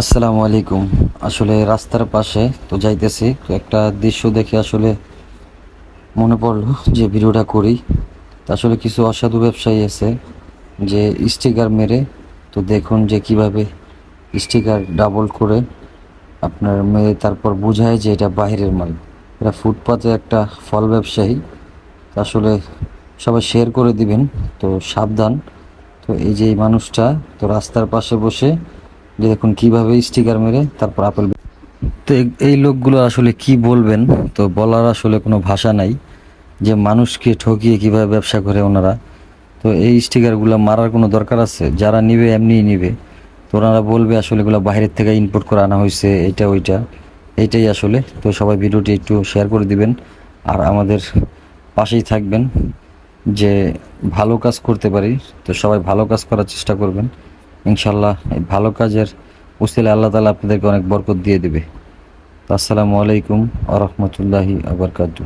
আসসালামু আলাইকুম। আসলে রাস্তার পাশে তো যাইতেছি, তো একটা দৃশ্য দেখে আসলে মনে পড়ল যে ভিডিওটা করি। আসলে কিছু অসাধু ব্যবসায়ী আছে যে স্টিকার মেরে, তো দেখুন যে কীভাবে স্টিকার ডাবল করে আপনার মেরে, তারপর বোঝায় যে এটা বাইরের মাল। এটা ফুটপাতে একটা ফল ব্যবসায়ী। আসলে সবাই শেয়ার করে দিবেন, তো সাবধান। তো এই যে মানুষটা, তো রাস্তার পাশে বসে যে দেখুন কীভাবে স্টিকার মেরে তারপর আপেল তো এই- লোকগুলো আসলে কি বলবেন? তো বলার আসলে কোনো ভাষা নাই যে মানুষকে ঠকিয়ে কীভাবে ব্যবসা করে ওনারা। তো এই স্টিকারগুলো মারার কোনো দরকার আছে? যারা নিবে এমনিই নিবে। তো ওনারা বলবে আসলে এগুলো বাইরের থেকে ইম্পোর্ট করে আনা হয়েছে এইটা ওইটা এইটাই আসলে। তো সবাই ভিডিওটি একটু শেয়ার করে দিবেন আর আমাদের পাশেই থাকবেন যে ভালো কাজ করতে পারি। তো সবাই ভালো কাজ করার চেষ্টা করবেন। ইনশাল্লাহ এই ভালো কাজের উসিলে আল্লাহ তালা আপনাদেরকে অনেক বরকত দিয়ে দেবে। আসসালামু আলাইকুম আ রহমতুল্লাহি আবরকাতু